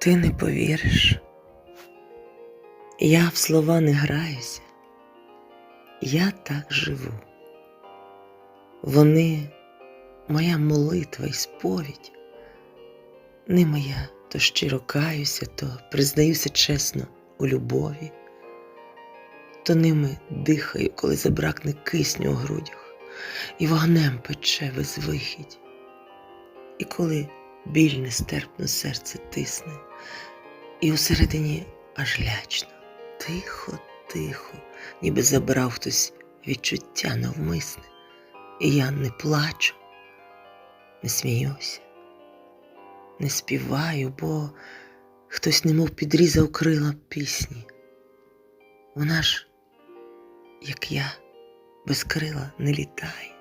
Ти не повіриш. Я в слова не граюся. Я так живу. Вони моя молитва і сповідь. Ними я то щиро каюся, то признаюся чесно у любові, то ними дихаю, коли забракне кисню у грудях, і вогнем пече безвихідь. І коли біль нестерпно серце тисне, і усередині аж лячно, тихо, тихо, ніби забрав хтось відчуття навмисне, і я не плачу, не сміюся, не співаю, бо хтось немов підрізав крила пісні. Вона ж, як я, без крила не літає.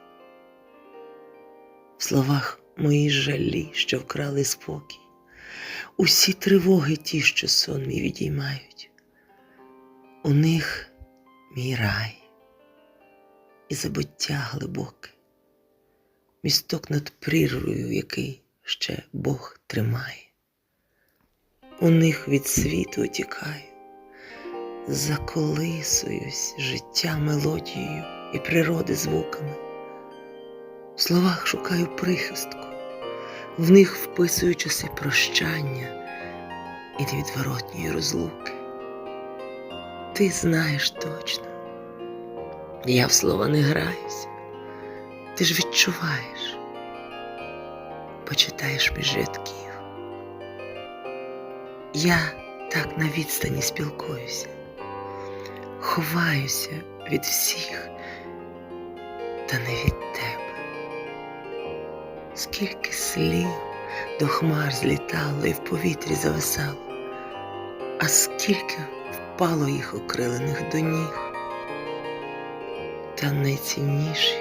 В словах мої жалі, що вкрали спокій, усі тривоги ті, що сон мій відіймають. У них мій рай і забуття глибоке, місток над прірвою, який ще Бог тримає. У них від світу утікаю, заколисуюсь життя мелодією і природи звуками. В словах шукаю прихистку, в них вписую часи прощання і невідворотньої розлуки. Ти знаєш точно, я в слова не граюся, ти ж відчуваєш, почитаєш між рядків. Я так на відстані спілкуюся, ховаюся від всіх, та не від тебе. Скільки слів до хмар злітало і в повітрі зависало, а скільки впало їх окрилених до ніг. Та найцінніші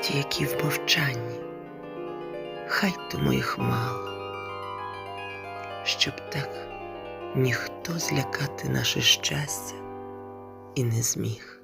ті, які в мовчанні, хай то моїх мало, щоб так ніхто злякати наше щастя і не зміг.